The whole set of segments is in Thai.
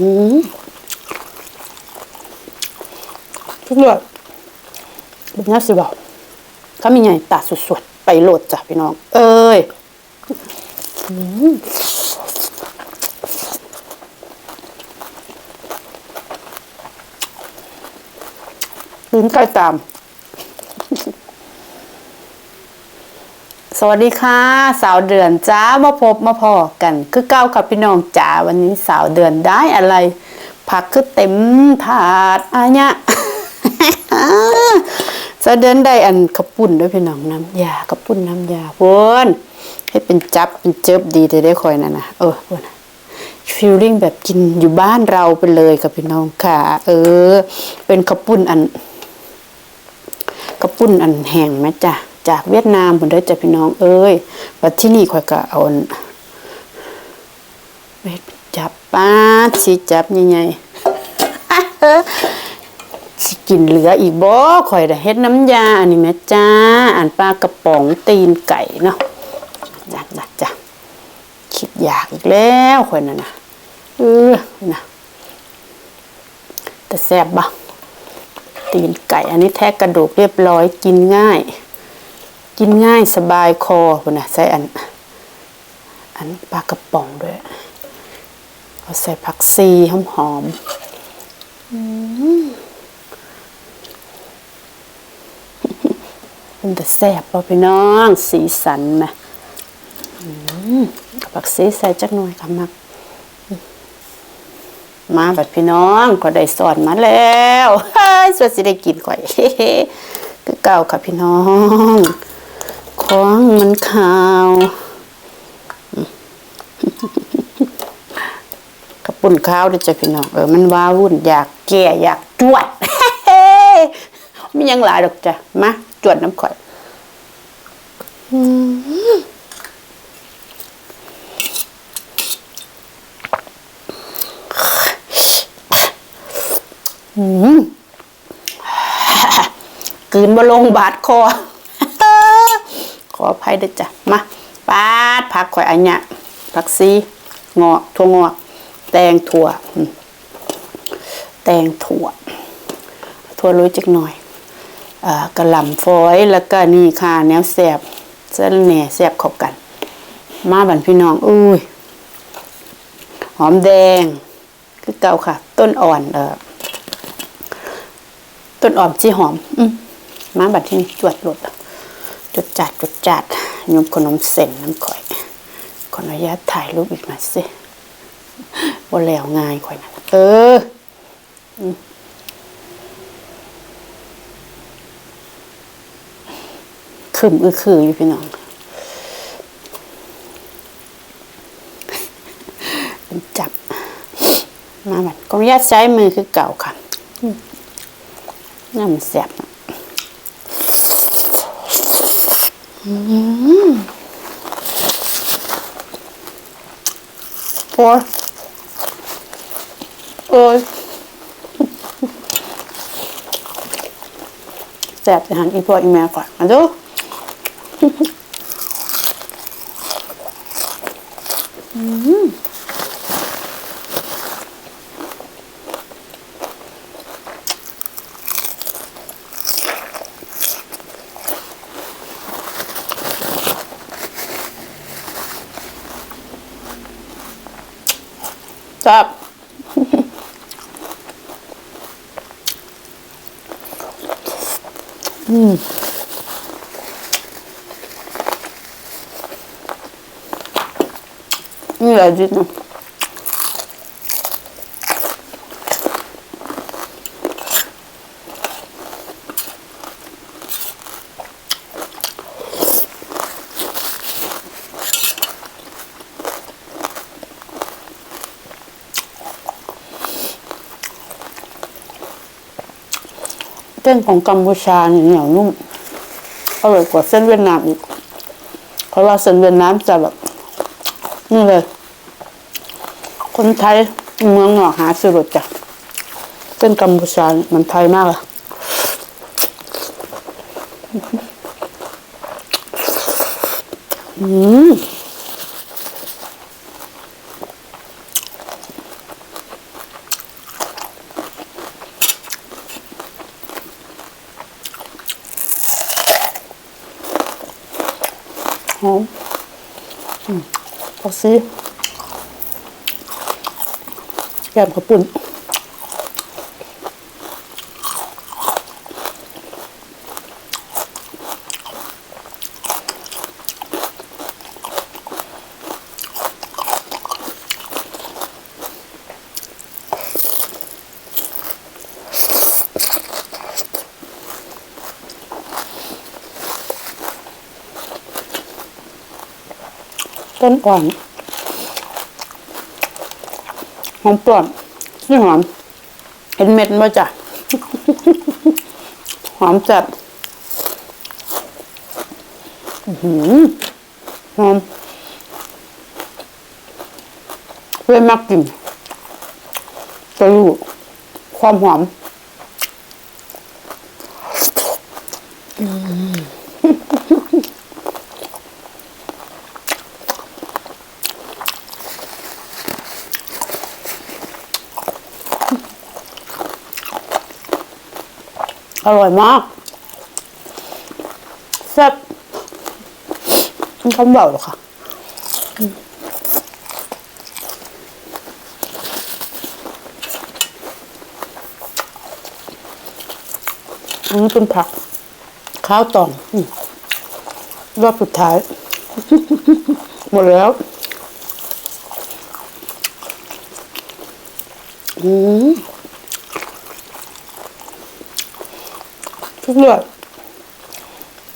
อืมทุกเรื่องเป็นน่สิบอกก็มีไงตาสดๆ ไปโหลดจ้ะพี่น้อง เอ้ยอืมลิ้นใกล้ตาม สวัสดีค่ะ สาวเดือนจ้ามาพบมาพอกัน คือเก้ากับพี่น้องจ๋าวันนี้สาวเดือนได้อะไร ผักคือเต็มถาดอะเนี่ยสาวเดือนได้อันกระปุ่นด้วยพี่น้องน้ำยากระปุ่นน้ำยาพวนให้เป็นจับเป็นเจิบดีได้ได้คอยนะนะเออพวนฟีลลิ่งแบบกินอยู่บ้านเราไปเลยกับพี่น้องค่ะ เออ เป็นกระปุ่นอันกระปุ่นอันแห้งไหมจ้ะ จากเวียดนามผมได้จ้ะพี่น้องเอ้ยวัดที่นี่ข่อยก็เอาจับป้าสิจับยังไงสิกินเหลืออีกบ่ข่อยได้เฮ็ดน้ำยาอันนี้แม่จ้าอันปลากระป๋องตีนไก่เนาะจ้ะจ้ะจ้ะคิดอยากอีกแล้วข่อยน่ะนะเออนะแต่แซ่บบ่ตีนไก่อันนี้แทกกระดูกเรียบร้อยกินง่าย กินง่ายสบายคอคุณนะใส่อัน อันปลากระป๋องด้วย เอาใส่ผักซีหอมหอมอืมเป็นแต่แซ่บป่ะพี่น้อง สีสันไหมอืมผักซีใส่จักหน่อยค่ะมัก มาแบัดพี่น้องก็ได้สอนมาแล้วเฮ้ยสดสิได้กินก่อยคือเก่าค่ะพี่น้อง ของมันขาวกระปุ่นข้าวด้วยจ้ะพี่น้องเออมันว้าวุ่นอยากแก่อยากจวดไม่ยังหลายดอกจ้ะมาจวดน้ำข่อยกืนบลงบาดคอ ขออภัยด้วยจ้ะ มาปาดผักข่อยอันเนี้ยผักซีงอกถั่วงอก แตงถั่ว แตงถั่ว ถั่วโรยจักหน่อยอกระหล่ำฝอยแล้วก็นี่ค่ะแนวแสบเส้นแหน่แสบข้ากัน มาบันพี่น้องอุ้ยหอมแดง คือเก่าค่ะ ต้นอ่อนเออต้นอ่อมสีหอม อืมมาบัดที่นี่จวดหลด จดจัดจดจัดยมขนมเส้นน้ำข่อยขออนุญาตถ่ายรูปอีกหน่อยสิว่าแล้วง่ายข่อยนะเอออืมขึ้นอือคืออยู่พี่น้องจับ มาบัดขออนุญาตใช้มือคือเก่าค่ะน้ำมันแซ่บอะอืม โอ้ยโอ้ยแสบจะหันอีพ่ออีแม่ก่อน มาดูแซ่บ อืมนี่แหละจิตนะเส้นของกัมพูชาเนี่ยเหนียวนุ่มอร่อยกว่าเส้นเวียดนามอีก เพราะว่าเส้นเวียดนามจะแบบนี่เลย คนไทยเมืองนอกหาซื้รถจ้ะเส้นกัมพูชามันไทยมากอะอืมอ๋ออืมอ好，嗯，好吃。 ก้มข้าวปุ้นต้นอ่อนห อมปลอมนี่หอม เห็นเม็ดมาจ้ะ หอมจัดอื้อหือหอมเพื่อนมากกินจะรู้ความหอมอร่ อยมากแซ่บมันคำเบาหรอคะอันนี้เป็นผัก ข้าวตองรอบสุดท้าย หมดแล้ว อืม ทุกเลือด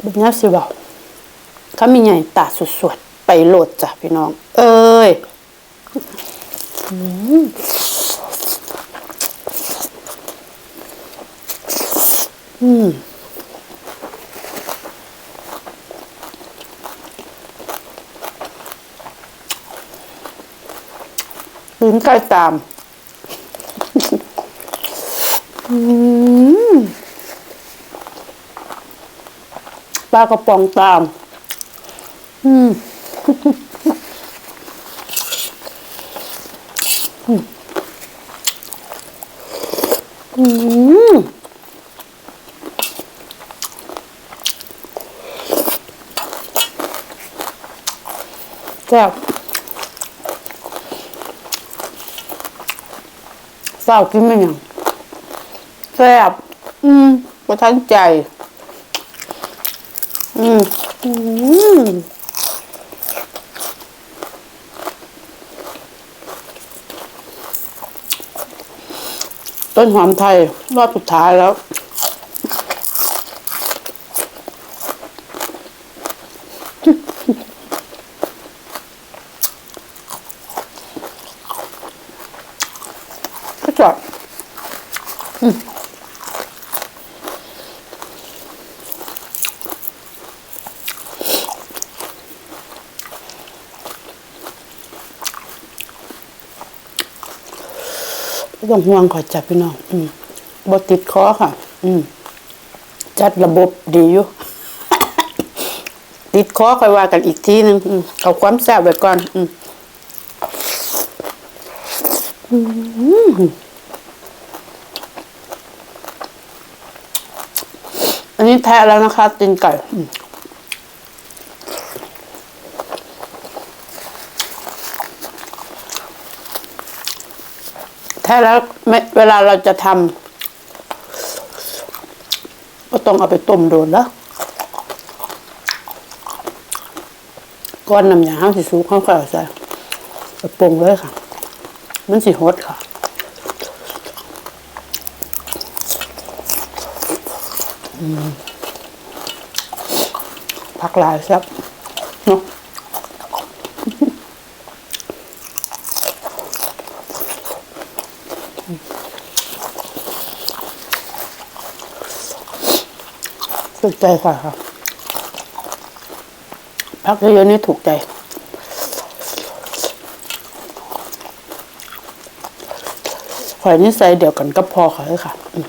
แบบนี้สิบอกเขามีไงตาสวดๆ ไปโหลดจ้ะพี่น้อง เอ้ยอืมอืมลืมใกล้ตาม อืม ปลากระป๋องตาม อืมอืมแซ่บเศร้ากินไม่ยังแซ่บอืมประทันใจ อืมอืมต้นหอมไทยรอบสุดท้ายแล้ว ก็จอด ไม่ต้องห่วงขอยจับพี่น้องอืมบติดคอค่ะ อืม จัดระบบดีอยู่ ติดคอค่อยว่ากันอีกทีหนึงอืมเอาความแซ่บไว้ก่อน อืมอืมอันนี้แทะแล้วนะคะตีนไก่ แทะแล้วเวลาเราจะทำก็ต้องเอาไปต้มโดนแล้วก้อนน้ำยาห้าสิสุกข้าวขาวใส่ไปปรุงเลยค่ะ มันสิฮดค่ะผักหลายครับเนาะ ถูกใจค่ะค่ะพักเยอะๆนี่ถูกใจ หอยนี่ใส่เดียวกันก็พอค่ะเลยค่ะม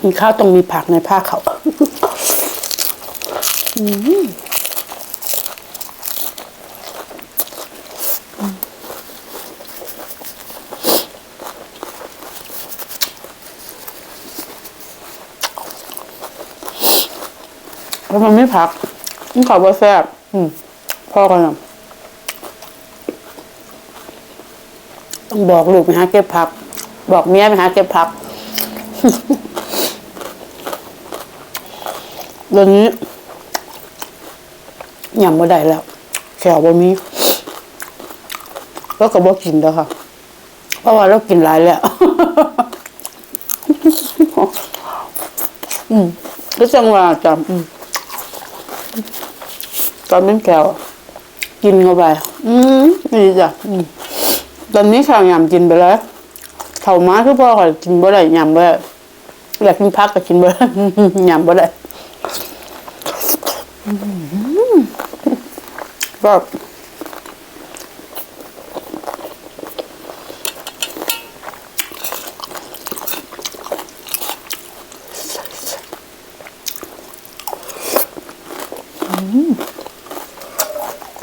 กินข้าวต้องมีผักในผ้าเขาอืม แล้วมันไม่ผักมันขาวว่าแซ่บอืมพ่อก็ต้องบอกลูกไปหาเก็บผัก บอกเมียไปหาเก็บผักเดี๋ยวนี้ยำบ่ได้แล้ว แขวบ่มีแล้วก็บ่กินแล้วค่ะ เพราะว่าเรากินหลายแล้ว อืมก็จังว่าจำอืม ตอนเป็นแก้วกินเข้าไป อืมนี่จ้ะอืมตอนนี้ข้าวยำกินไปแล้วเข่าม้าคือพ่อข่อยกินบ่ได้ยำบ่ได้อยากกินพักก็กินบ่ได้ยำบ่ได้อืมก็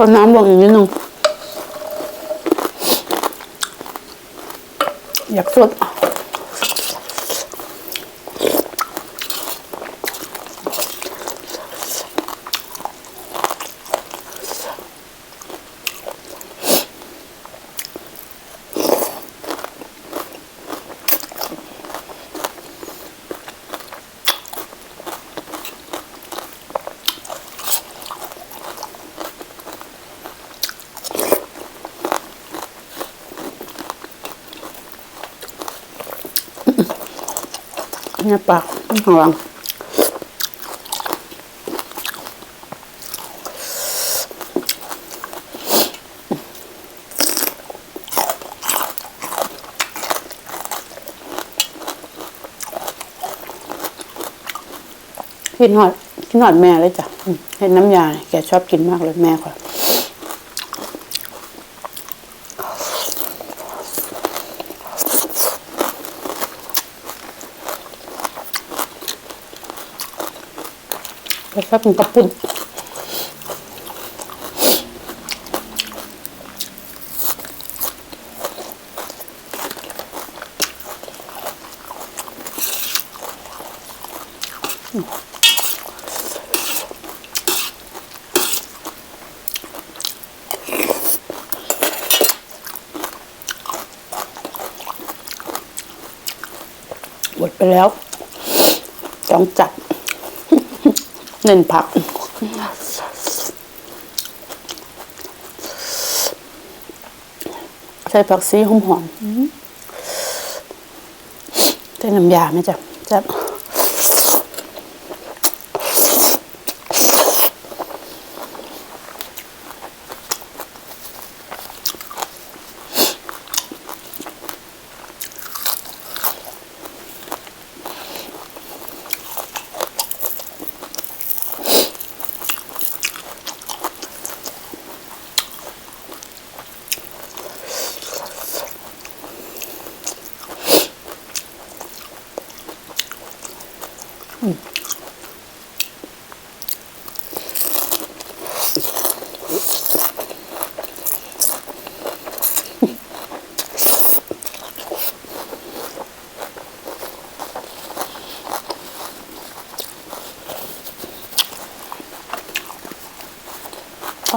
ก็น้ำลงอีกนิดนึงอยากสด เนี่ยปากหลังกินหอดกินหอดแม่เลยจ้ะเห็นน้ำยาเนี่ยแกชอบกินมากเลยแม่ค่ะ แล้วก็เป็นกระปุ่นหมดไปแล้ว ต้องจัด เน้นผัก ใส่ผักซีหอมหอมๆใส่น้ำยาไหมจ๊ะจ๊ะ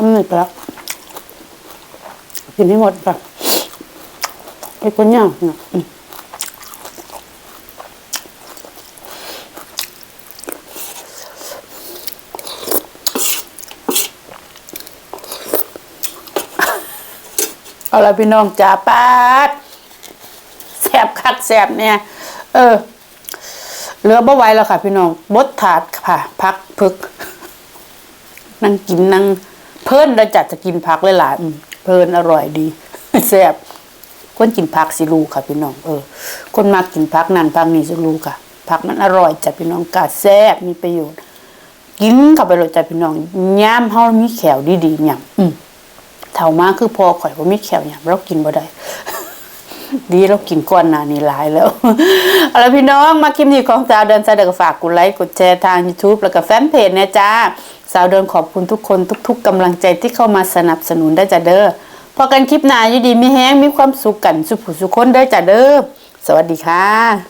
ทำหนึ่ไปแล้วกินให้หมดค่ะไอ้คนย่างนะเอาละพี่น้องจ๋าป้าดแสบคักแสบเนี่ยเออ เหลือบ่ไหวแล้วค่ะ พี่น้องบดถาดค่ะ พักพึก นั่งกินนั่ง ลินเราจัดจะกินผักหลยๆอืมเพลินอร่อยดีแซ่บคนกินผักสิรู้ค่ะพี่น้องเออ คนมากินผักนั่นผักนี่สิรู้ค่ะผักมันอร่อยจ้ะพี่น้องกาแซ่บมีประโยชน์กินเข้าไปเลยจ้ะพี่น้องย่ามเฮามีแขวดีๆย่ำอืมเท่ามากคือพอข่อยว่ามีแขวย่ำเรากินบ่ได้ดีเรากินก้อนนานี่หลายแล้วเอาละพี่น้องมาคลิปนี้ของสาวเดินสายเดินก็ฝากกดไลค์กดแชร์ทาง YouTube แล้วก็แฟนเพจนะจ้า สาวเดินขอบคุณทุกคนทุก ๆกำลังใจที่เข้ามาสนับสนุนได้จ้ะเด้อพอกันคลิปหน้าอยู่ดีมีแห้งมีความสุขกันสุขผู้สุขคนได้จ้ะเด้อสวัสดีค่ะ